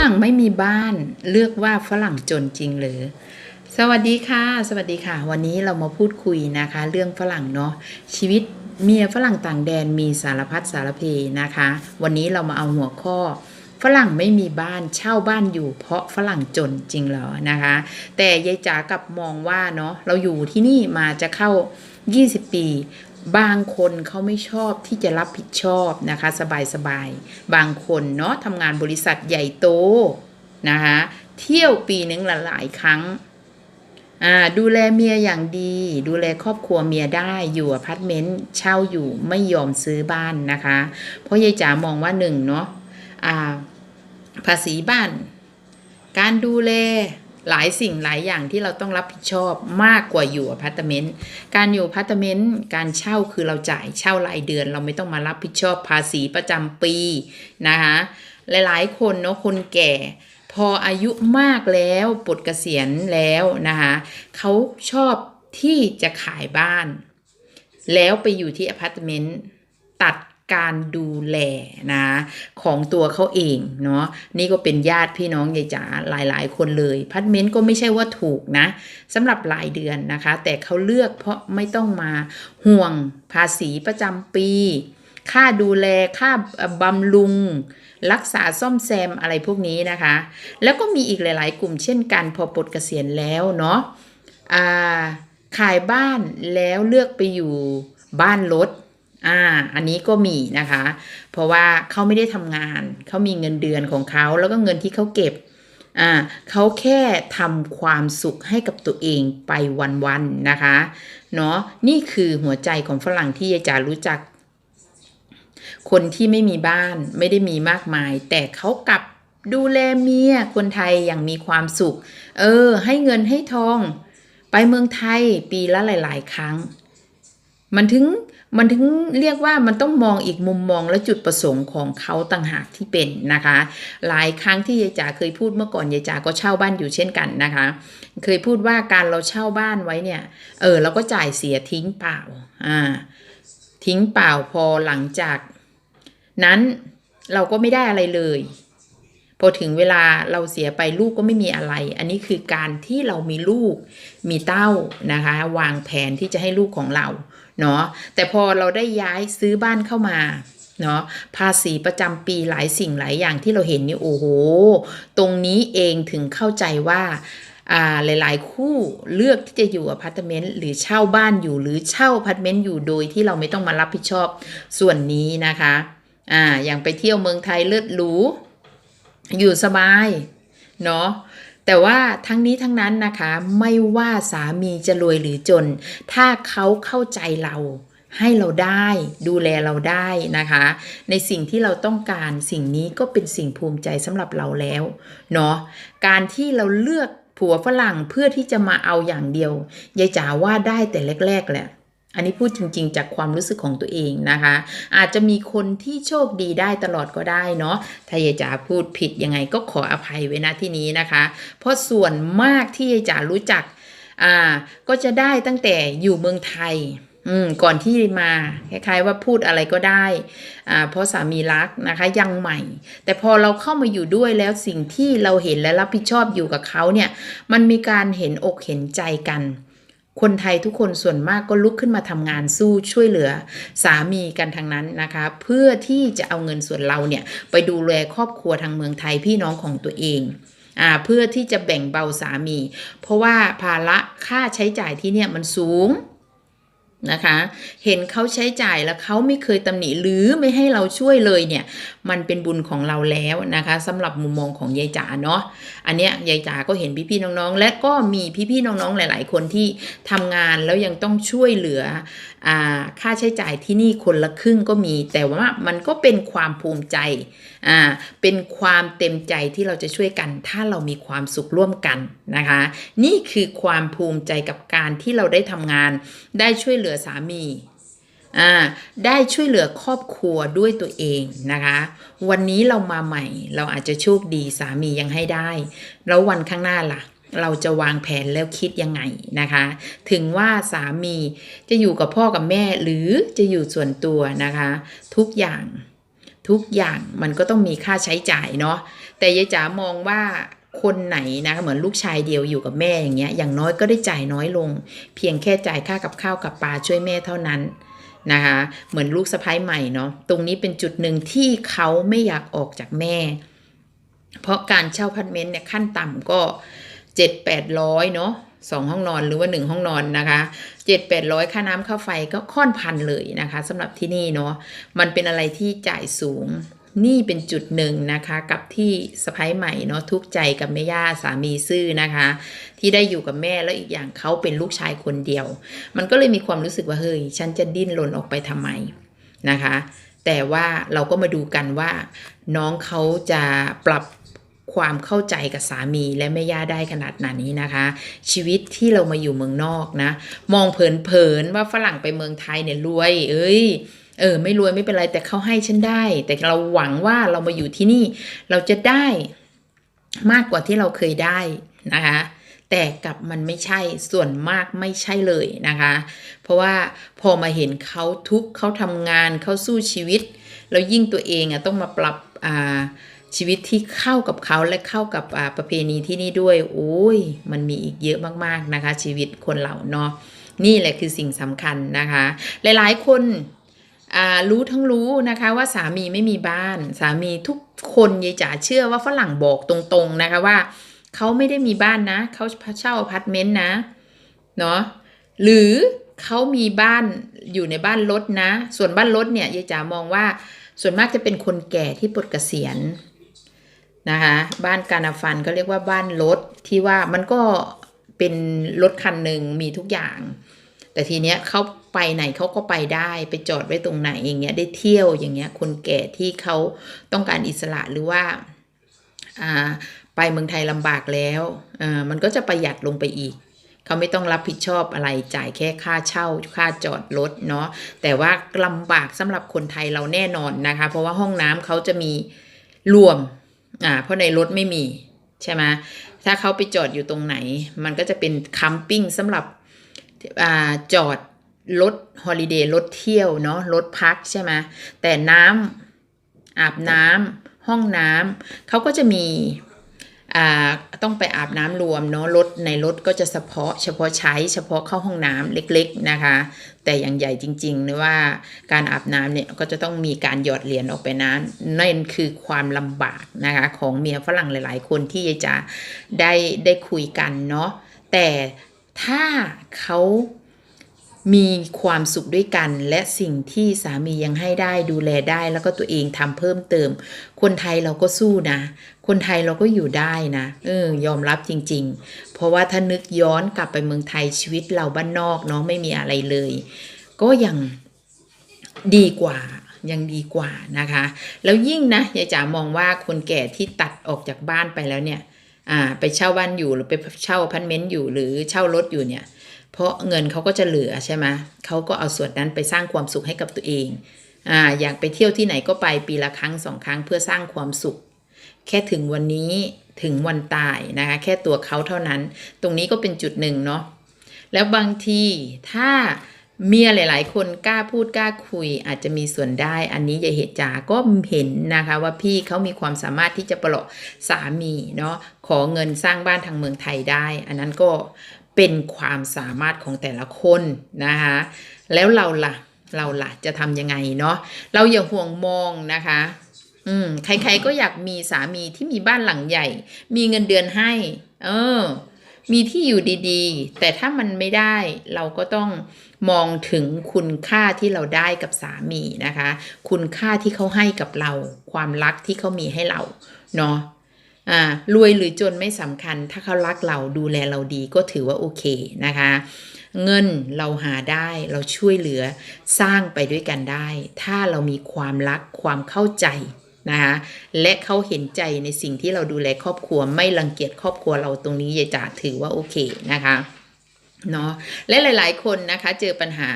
รั่งไม่มีบ้านเลือกว่าฝรั่งจนจริงหรือ สวัสดีค่ะ สวัสดีค่ะ วันนี้เรามาพูดคุยนะคะ เรื่องฝรั่งเนาะชีวิตเมียฝรั่งต่างแดนมีสารพัดสารเพนะคะ วันนี้เรามาเอาหัวข้อฝรั่งไม่มีบ้านเช่าบ้านอยู่ เพราะฝรั่งจนจริงเหรอนะคะ แต่ยายจ๋ากับมองว่าเนาะเราอยู่ที่นี่มาจะเข้า 20 ปี บางคนเขาไม่ชอบที่จะรับผิดชอบนะคะ สบายๆบางคนเนาะทำงานบริษัทใหญ่โตนะคะเที่ยวปีหนึ่งหลายครั้งดูแลเมียอย่างดี ดูแลครอบครัวเมียได้อยู่อพาร์ตเมนต์เช่าอยู่ไม่ยอมซื้อบ้านนะคะ เพราะยายจ๋ามองว่าหนึ่งเนาะภาษีบ้าน การดูแล หลายสิ่งหลายอย่างที่เราต้องรับผิดชอบมากกว่าอยู่อพาร์ตเมนต์ การอยู่อพาร์ตเมนต์การเช่าคือเราจ่ายเช่ารายเดือน เราไม่ต้องมารับผิดชอบภาษีประจำปีนะคะหลายๆ คนเนาะคนแก่พออายุมากแล้วปลดเกษียณแล้วนะคะเขาชอบที่จะขายบ้าน แล้วไปอยู่ที่อพาร์ตเมนต์ตัด การดูแลนะของตัวเขาเองเนาะนี่ก็เป็นญาติพี่น้องยายจ๋าหลาย ๆ คนเลยพาร์ตเมนต์ก็ไม่ใช่ว่าถูกนะสำหรับรายเดือนนะคะ แต่เขาเลือกเพราะไม่ต้องมาห่วงภาษีประจำปี ค่าดูแลค่าบำรุง รักษาซ่อมแซมอะไรพวกนี้นะคะ แล้วก็มีอีกหลาย ๆ กลุ่มเช่นกันพอปลดเกษียณแล้วเนาะขายบ้านแล้วเลือกไปอยู่บ้านรถ อ่า อันนี้ก็มีนะคะ เพราะว่าเขาไม่ได้ทำงาน เขามีเงินเดือนของเขา แล้วก็เงินที่เขาเก็บ อ่าเขาแค่ทำความสุขให้กับตัวเองไปวันๆนะคะ เนาะนี่คือหัวใจของฝรั่งที่ยายจ๋ารู้จัก คนที่ไม่มีบ้านไม่ได้มีมากมาย แต่เขากลับดูแลเมียคนไทยอย่างมีความสุข เออ ให้เงินให้ทอง ไปเมืองไทยปีละหลาย ๆ ครั้ง มันถึงมันถึงเรียกว่ามันต้องมองอีกมุมมองและจุดประสงค์ของเขาต่างหากที่เป็นนะคะ หลายครั้งที่ยายจ๋าเคยพูดเมื่อก่อนยายจ๋าก็เช่าบ้านอยู่เช่นกันนะคะ เคยพูดว่าการเราเช่าบ้านไว้เนี่ยเออเราก็จ่ายเสียทิ้งเปล่าอ่าทิ้งเปล่าพอหลังจาก นั้นเราก็ไม่ได้อะไรเลย พอถึงเวลาเราเสียไปลูกก็ไม่มีอะไร อันนี้คือการที่เรามีลูกมีเต้านะคะ วางแผนที่จะให้ลูกของเรา เนาะแต่พอเราได้ย้ายซื้อบ้านเข้ามาเนาะภาษีประจำปีหลายสิ่งหลายอย่างที่เราเห็นนี่โอ้โห ตรงนี้เองถึงเข้าใจว่าหลาย ๆ คู่เลือกที่จะอยู่อพาร์ตเมนต์หรือเช่าบ้านอยู่หรือเช่าอพาร์ตเมนต์อยู่โดยที่เราไม่ต้องมารับผิดชอบส่วนนี้นะคะอ่าอย่างไปเที่ยวเมืองไทยเลิศหรูอยู่สบายเนาะ แต่ว่าทั้งนี้ทั้งนั้นนะคะไม่ว่าสามีจะรวยหรือจน ถ้าเขาเข้าใจเราให้เราได้ดูแลเราได้นะคะ ในสิ่งที่เราต้องการสิ่งนี้ก็เป็นสิ่งภูมิใจสำหรับเราแล้วเนาะการที่เราเลือกผัวฝรั่งเพื่อที่จะมาเอาอย่างเดียวยายจ๋าว่าได้แต่แรกๆแหละ อันนี้พูดจริง ๆ จากความรู้สึกของตัวเองนะคะ อาจจะมีคนที่โชคดีได้ตลอดก็ได้เนาะถ้ายายจ๋าพูดผิดยังไงก็ขออภัยไว้ณที่นี้นะคะ เพราะส่วนมากที่ยายจ๋ารู้จักอ่าก็จะได้ตั้งแต่อยู่เมืองไทยอืมก่อนที่มาคล้ายๆว่าพูดอะไรก็ได้อ่าเพราะสามีรักนะคะยังใหม่ แต่พอเราเข้ามาอยู่ด้วยแล้วสิ่งที่เราเห็นและรับผิดชอบอยู่กับเขาเนี่ย มันมีการเห็นอกเห็นใจกัน คนไทยทุกคนส่วนมากก็ลุกขึ้นมาทำงานสู้ช่วยเหลือสามีกันทางนั้นนะคะ เพื่อที่จะเอาเงินส่วนเราเนี่ยไปดูแลครอบครัวทางเมืองไทยพี่น้องของตัวเองอเพื่อที่จะแบ่งเบาสามี เพราะว่าภาระค่าใช้จ่ายที่เนี่ยมันสูง นะคะ เห็นเขาใช้จ่ายแล้วเขาไม่เคยตำหนิหรือไม่ให้เราช่วยเลยเนี่ย มันเป็นบุญของเราแล้วนะคะสำหรับมุมมองของยายจ๋าเนาะอันเนี้ยยายจ๋าก็เห็นพี่ๆน้องๆ และก็มีพี่ๆน้องๆหลาย ๆ คนที่ทำงานแล้วยังต้องช่วยเหลือค่าใช้จ่ายที่นี่คนละครึ่งก็มี แต่ว่ามันก็เป็นความภูมิใจเป็นความเต็มใจที่เราจะช่วยกัน ถ้าเรามีความสุขร่วมกันนะคะ นี่คือความภูมิใจกับการที่เราได้ทำงาน ได้ช่วยเหลือสามีได้ช่วยเหลือครอบครัวด้วยตัวเองนะคะ วันนี้เรามาใหม่ เราอาจจะโชคดีสามียังให้ได้ แล้ววันข้างหน้าล่ะ เราจะวางแผนแล้วคิดยังไงนะคะ ถึงว่าสามีจะอยู่กับพ่อกับแม่หรือจะอยู่ส่วนตัวนะคะ ทุกอย่างทุกอย่างมันก็ต้องมีค่าใช้จ่ายเนาะแต่ยายจ๋ามองว่าคนไหนนะคะเหมือนลูกชายเดียวอยู่กับแม่อย่างเงี้ยอย่างน้อยก็ได้จ่ายน้อยลง เพียงแค่จ่ายค่ากับข้าวกับปลาช่วยแม่เท่านั้นนะคะเหมือนลูกสะพ้ายใหม่เนาะตรงนี้เป็นจุดหนึ่งที่เขาไม่อยากออกจากแม่ เพราะการเช่าพาร์ทเมนต์เนี่ยขั้นต่ำก็ เจ็ดแปดร้อยเนาะสองห้องนอนหรือว่าหนึ่งห้องนอนนะคะเจ็ดแปดร้อยค่าน้ำค่าไฟก็ค่อนพันเลยนะคะสำหรับที่นี่เนาะมันเป็นอะไรที่จ่ายสูงนี่เป็นจุดหนึ่งนะคะ กับที่สะพ้ายใหม่เนาะทุกใจกับแม่ย่าสามีซื่อนะคะ ที่ได้อยู่กับแม่แล้วอีกอย่างเขาเป็นลูกชายคนเดียว มันก็เลยมีความรู้สึกว่าเฮ้ยฉันจะดิ้นรนออกไปทำไมนะคะ แต่ว่าเราก็มาดูกันว่าน้องเขาจะปรับ ความเข้าใจกับสามีและแม่ย่าได้ขนาดไหนนี่นะคะ ชีวิตที่เรามาอยู่เมืองนอกนะ มองเผินๆว่าฝรั่งไปเมืองไทยเนี่ยรวย เอ้ยเออไม่รวยไม่เป็นไรแต่เขาให้ฉันได้ แต่เราหวังว่าเรามาอยู่ที่นี่ เราจะได้มากกว่าที่เราเคยได้นะคะแต่กับมันไม่ใช่ส่วนมากไม่ใช่เลยนะคะ เพราะว่าพอมาเห็นเขาทุกเขาทำงานเขาสู้ชีวิต แล้วยิ่งตัวเองอะต้องมาปรับอ่า ชีวิตที่เข้ากับเขาและเข้ากับประเพณีที่นี่ด้วยโอ้ยมันมีอีกเยอะมากๆนะคะ ชีวิตคนเราเนาะนี่แหละคือสิ่งสำคัญนะคะ หลายๆคนรู้ทั้งรู้นะคะว่าสามีไม่มีบ้าน สามีทุกคนยายจ๋าเชื่อว่าฝรั่งบอกตรงๆนะคะว่าเขาไม่ได้มีบ้านนะเขาเช่าอพาร์ตเมนต์นะเนาะหรือเขามีบ้านอยู่ในบ้านรถนะ ส่วนบ้านรถเนี่ยยายจ๋ามองว่าส่วนมากจะเป็นคนแก่ที่ปลดเกษียณ นะคะบ้านการาฟันก็เรียกว่าบ้านรถที่ว่ามันก็เป็นรถคันหนึ่งมีทุกอย่าง แต่ทีเนี้ยเขาไปไหนเขาก็ไปได้ไปจอดไว้ตรงไหนอย่างเงี้ยได้เที่ยวอย่างเงี้ยคนแก่ที่เขาต้องการอิสระหรือว่าอ่าไปเมืองไทยลำบากแล้วอ่ามันก็จะประหยัดลงไปอีกเขาไม่ต้องรับผิดชอบอะไรจ่ายแค่ค่าเช่าค่าจอดรถเนาะแต่ว่าลำบากสำหรับคนไทยเราแน่นอนนะคะ เพราะว่าห้องน้ำเขาจะมีรวม อ่าเพราะในรถไม่มีใช่ไหมถ้าเขาไปจอดอยู่ตรงไหน มันก็จะเป็นคัมปิ้งสำหรับอ่าจอดรถฮอลิเดย์รถเที่ยวเนาะรถพักใช่ไหมแต่น้ำอาบน้ำห้องน้ำเขาก็จะมี ต้องไปอาบน้ำรวมเนาะรถในรถก็จะเฉพาะ เฉพาะใช้เฉพาะเข้าห้องน้ำเล็กๆนะคะ แต่อย่างใหญ่จริงๆนะว่าการอาบน้ำเนี่ยก็จะต้องมีการหยอดเหรียญออกไปน้ำนั่นคือความลำบากนะคะของเมียฝรั่งหลายๆ คนที่จะได้ได้คุยกันเนาะแต่ถ้าเขา มีความสุขด้วยกัน และสิ่งที่สามียังให้ได้ดูแลได้แล้วก็ตัวเองทำเพิ่มเติม คนไทยเราก็สู้นะ คนไทยเราก็อยู่ได้นะเออยอมรับจริง ๆ เพราะว่าถ้านึกย้อนกลับไปเมืองไทยชีวิตเราบ้านนอกเนาะไม่มีอะไรเลย ก็ยังดีกว่ายังดีกว่านะคะ แล้วยิ่งนะยายจ๋ามองว่าคนแก่ที่ตัดออกจากบ้านไปแล้วเนี่ย อ่า ไปเช่าบ้านอยู่หรือไปเช่าพาร์เมนต์อยู่หรือเช่ารถอยู่เนี่ย เพราะเงินเขาก็จะเหลือใช่ไหมเขาก็เอาส่วนนั้นไปสร้างความสุขให้กับตัวเองอ่าอยากไปเที่ยวที่ไหนก็ไปปีละครั้งสองครั้งเพื่อสร้างความสุข แค่ถึงวันนี้ถึงวันตายนะคะ แค่ตัวเขาเท่านั้น ตรงนี้ก็เป็นจุดหนึ่งเนาะแล้วบางทีถ้าเมียหลาย ๆ คนกล้าพูดกล้าคุย อาจจะมีส่วนได้ อันนี้ยายเหตุจาก็เห็นนะคะว่าพี่เขามีความสามารถที่จะปลาะสามีเนาะขอเงินสร้างบ้านทางเมืองไทยได้ อันนั้นก็ เป็นความสามารถของแต่ละคนนะคะแล้วเราล่ะเราล่ะจะทำยังไงเนาะเราอย่าห่วงมองนะคะอืมใครๆก็อยากมีสามีที่มีบ้านหลังใหญ่ มีเงินเดือนให้ เออ มีที่อยู่ดีๆ แต่ถ้ามันไม่ได้เราก็ต้องมองถึงคุณค่าที่เราได้กับสามีนะคะ คุณค่าที่เขาให้กับเรา ความรักที่เขามีให้เราเนาะ รวยหรือจนไม่สำคัญ ถ้าเขารักเราดูแลเราดีก็ถือว่าโอเคนะคะ เงินเราหาได้เราช่วยเหลือสร้างไปด้วยกันได้ ถ้าเรามีความรักความเข้าใจนะคะและเขาเห็นใจในสิ่งที่เราดูแลครอบครัวไม่รังเกียจครอบครัวเราตรงนี้ยายจ๋าถือว่าโอเคนะคะ เนาะและหลาย ๆ คนนะคะ เจอปัญหา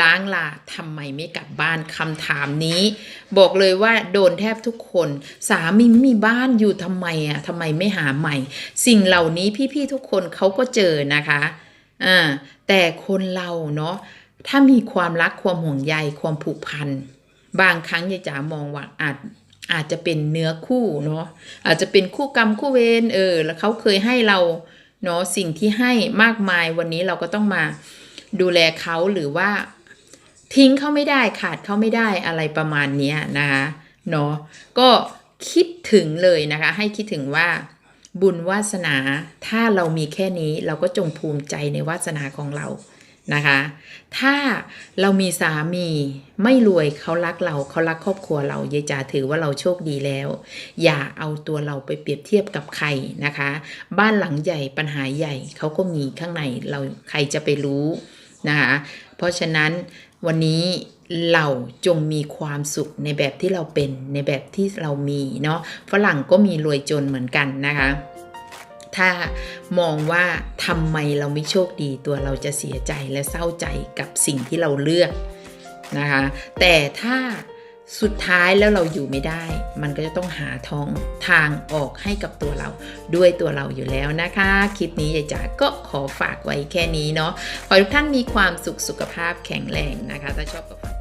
ล้างลาทำไมไม่กลับบ้านคำถามนี้ บอกเลยว่าโดนแทบทุกคน สามีไม่มีบ้านอยู่ทำไมอะทำไมไม่หาใหม่ สิ่งเหล่านี้พี่ ๆ ทุกคนเขาก็เจอนะคะอ่าแต่คนเราเนาะถ้ามีความรักความห่วงใยความผูกพัน บางครั้งยายจ๋ามองว่าอาจอาจจะเป็นเนื้อคู่เนาะอาจจะเป็นคู่กรรมคู่เวรเออ แล้วเขาเคยให้เรา เนาะสิ่งที่ให้มากมายวันนี้เราก็ต้องมาดูแลเขาหรือว่าทิ้งเขาไม่ได้ขาดเขาไม่ได้อะไรประมาณนี้นะคะเนาะก็คิดถึงเลยนะคะ ให้คิดถึงว่าบุญวาสนาถ้าเรามีแค่นี้เราก็จงภูมิใจในวาสนาของเรา นะคะ ถ้าเรามีสามีไม่รวยเขารักเราเขารักครอบครัวเรายายจ๋าถือว่าเราโชคดีแล้ว อย่าเอาตัวเราไปเปรียบเทียบกับใครนะคะ บ้านหลังใหญ่ปัญหาใหญ่เขาก็มีข้างในเราใครจะไปรู้นะคะเพราะฉะนั้นวันนี้เราจงมีความสุขในแบบที่เราเป็นในแบบที่เรามีเนาะฝรั่งก็มีรวยจนเหมือนกันนะคะ ถ้ามองว่าทำไมเราไม่โชคดีตัวเราจะเสียใจและเศร้าใจกับสิ่งที่เราเลือกนะคะ แต่ถ้าสุดท้ายแล้วเราอยู่ไม่ได้ มันก็จะต้องหาทองทางออกให้กับตัวเรา ด้วยตัวเราอยู่แล้วนะคะ คลิปนี้ยายจ๋าก็ขอฝากไว้แค่นี้เนาะขอทุกท่านมีความสุขสุขภาพแข็งแรงนะคะ ถ้าชอบก็ฝาก